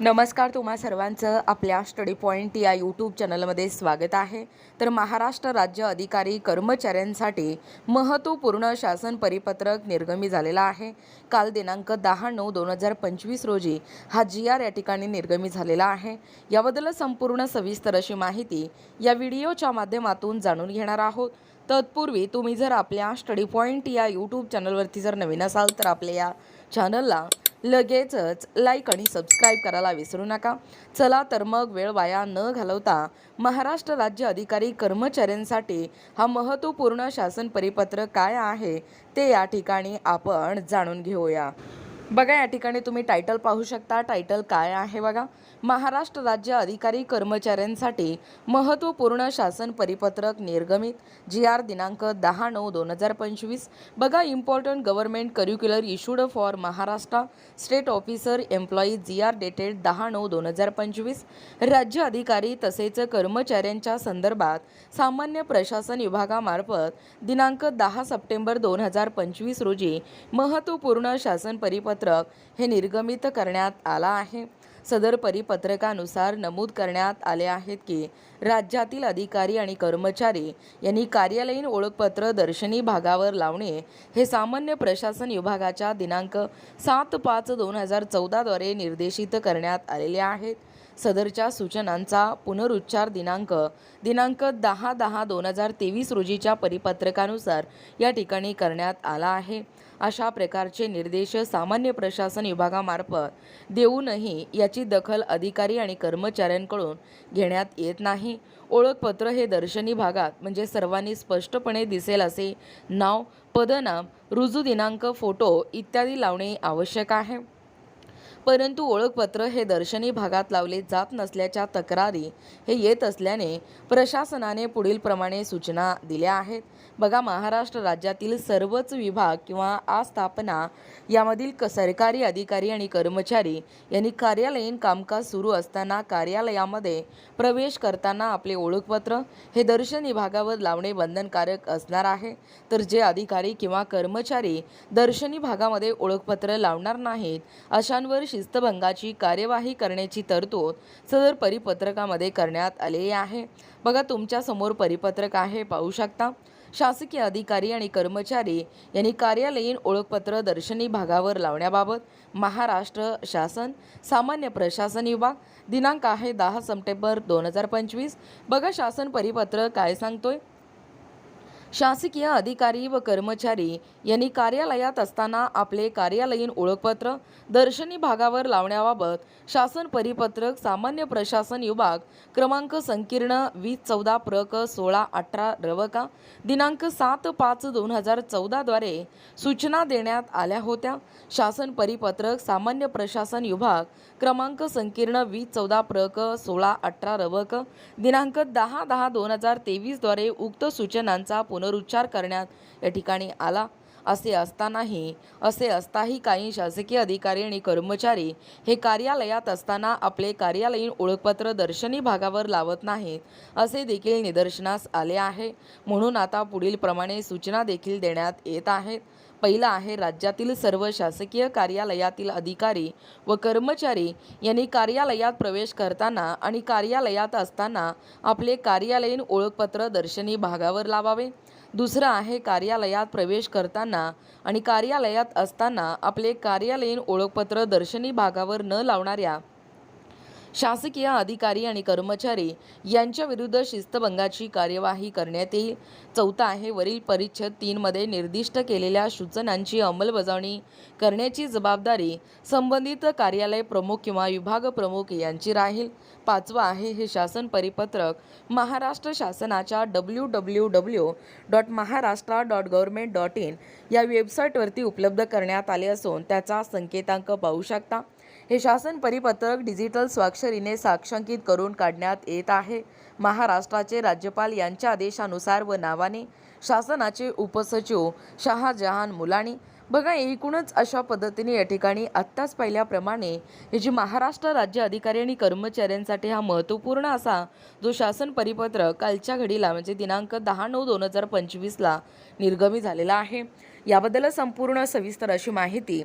नमस्कार तुम्हा सर्वांचं आपल्या स्टडी पॉईंट या यूट्यूब चॅनलमध्ये स्वागत आहे. तर महाराष्ट्र राज्य अधिकारी कर्मचाऱ्यांसाठी महत्त्वपूर्ण शासन परिपत्रक निर्गमी झालेला आहे. काल दिनांक दहा नऊ दोन हजार पंचवीस रोजी हा जी आर या ठिकाणी निर्गमी झालेला आहे. याबद्दल संपूर्ण सविस्तर अशी माहिती या व्हिडिओच्या माध्यमातून जाणून घेणार आहोत. तत्पूर्वी तुम्ही जर आपल्या स्टडी पॉईंट या यूट्यूब चॅनलवरती जर नवीन असाल तर आपल्या या चॅनलला लगेचच लाईक आणि सबस्क्राईब करायला विसरू नका. चला तर मग वेळ वाया न घालवता महाराष्ट्र राज्य अधिकारी कर्मचाऱ्यांसाठी हा महत्त्वपूर्ण शासन परिपत्र काय आहे ते या ठिकाणी आपण जाणून घेऊया. बघा या ठिकाणी तुम्ही टायटल पाहू शकता. टायटल काय आहे बघा? महाराष्ट्र राज्य अधिकारी कर्मचाऱ्यांसाठी महत्त्वपूर्ण शासन परिपत्रक निर्गमित. जी आर दिनांक दहा नऊ दोन हजार पंचवीस. बघा important government curricular issued for Maharashtra. State officer employee G R dated दहा नऊ दोन हजार पंचवीस. राज्य अधिकारी तसेच कर्मचाऱ्यांच्या संदर्भात सामान्य प्रशासन विभागामार्फत दिनांक दहा सप्टेंबर दोन हजार पंचवीस रोजी महत्त्वपूर्ण शासन परिपत्रक हे निर्गमित करण्यात आला आहे. सदर परिपत्रकानुसार नमूद करण्यात आले आहेत की राज्यातील अधिकारी आणि कर्मचारी यांनी कार्यालयीन ओळखपत्र दर्शनी भागावर लावणे हे सामान्य प्रशासन विभागाच्या दिनांक सात पाच दोन हजार चौदाद्वारे निर्देशित करण्यात आलेले आहेत. सदरच्या सूचनांचा पुनरुच्चार दिनांक दिनांक दहा दहा दोन हजार तेवीस रोजीच्या परिपत्रकानुसार या ठिकाणी करण्यात आला आहे. अशा प्रकारचे निर्देश सामान्य प्रशासन विभागामार्फत देऊनही याची दखल अधिकारी आणि कर्मचाऱ्यांकडून घेण्यात येत नाही. ओळखपत्र हे दर्शनी भागात म्हणजे सर्वांनी स्पष्टपणे दिसेल असे नाव पदनाम रुजू दिनांक फोटो इत्यादी लावणे आवश्यक आहे. परंतु ओळखपत्र हे दर्शनी भागात लावले जात नसल्याच्या तक्रारी हे येत असल्याने प्रशासनाने पुढील प्रमाणे सूचना दिल्या आहेत. बघा महाराष्ट्र राज्यातील सर्वच विभाग किंवा आस्थापना यामधील क सरकारी अधिकारी आणि कर्मचारी यांनी कार्यालयीन कामकाज सुरू असताना कार्यालयामध्ये प्रवेश करताना आपले ओळखपत्र हे दर्शनी भागावर लावणे बंधनकारक असणार आहे. तर जे अधिकारी किंवा कर्मचारी दर्शनी भागामध्ये ओळखपत्र लावणार नाहीत अशांवर शिस्तभंगाची कार्यवाही करण्याची तरतूद सदर परिपत्रकामध्ये करण्यात आलेली आहे. बघा तुमच्यासमोर परिपत्रक आहे पाहू शकता. शासकीय अधिकारी आणि कर्मचारी यांनी कार्यालयीन ओळखपत्र दर्शनी भागावर लावण्याबाबत महाराष्ट्र शासन सामान्य प्रशासन विभाग दिनांक आहे दहा सप्टेंबर दोन हजार पंचवीस. बघा शासन परिपत्र काय सांगतोय? शासकीय अधिकारी व कर्मचारी यांनी कार्यालयात असताना आपले कार्यालयीन ओळखपत्र दर्शनी भागावर लावण्याबाबत शासन परिपत्रक सामान्य प्रशासन विभाग क्रमांक संकीर्ण वीस चौदा प्र क सोळा अठरा रवका दिनांक सात पाच दोन हजार चौदाद्वारे सूचना देण्यात आल्या होत्या. शासन परिपत्रक सामान्य प्रशासन विभाग क्रमांक संकीर्ण वीस चौदा प्रक सोळा अठरा रवक दिनांक दहा दहा दोन हजार तेवीसद्वारे उक्त सूचनांचा पुनरुच्चार करण्यात या ठिकाणी आला. असे असतानाही असे असताही काही शासकीय अधिकारी आणि कर्मचारी हे कार्यालयात असताना आपले कार्यालयीन ओळखपत्र दर्शनी भागावर लावत नाहीत असे देखील निदर्शनास आले आहे. म्हणून आता पुढील प्रमाणे सूचना देखील देण्यात येत आहेत. पहिला आहे राज्यातील सर्व शासकीय कार्यालयातील अधिकारी व कर्मचारी यांनी कार्यालयात प्रवेश करताना आणि कार्यालयात असताना आपले कार्यालयीन ओळखपत्र दर्शनी भागावर लावावे. दुसरं आहे कार्यालयात प्रवेश करताना आणि कार्यालयात असताना आपले कार्यालयीन ओळखपत्र दर्शनी भागावर न लावणाऱ्या शासकीय अधिकारी आणि कर्मचारी यांच्या विरुद्ध शिस्तभंगाची कार्यवाही करण्यात येईल. चौथा आहे वरील परिच्छेद तीनमध्ये निर्दिष्ट केलेल्या सूचनांची अंमलबजावणी करण्याची जबाबदारी संबंधित कार्यालय प्रमुख किंवा विभाग प्रमुख यांची राहील. पाचवा आहे हे शासन परिपत्रक महाराष्ट्र शासनाच्या W W W dot Maharashtra dot government dot in या वेबसाईटवरती उपलब्ध करण्यात आले असून त्याचा संकेतांक पाहू शकता. हे शासन परिपत्रक डिजिटल स्वाक्षरीने साक्षांकित करून काढण्यात येत आहे. महाराष्ट्राचे राज्यपाल यांच्या आदेशानुसार व नावाने शासनाचे उपसचिव शहाजहान मुलानी. बघा एकूणच अशा पद्धतीने या ठिकाणी आत्ताच पाहिल्याप्रमाणे हे जे महाराष्ट्र राज्य अधिकारी आणि कर्मचाऱ्यांसाठी हा महत्त्वपूर्ण असा जो शासन परिपत्रक कालच्या घडीला म्हणजे दिनांक दहा नऊ दोन हजार पंचवीसला निर्गमी झालेला आहे. याबद्दल संपूर्ण सविस्तर अशी माहिती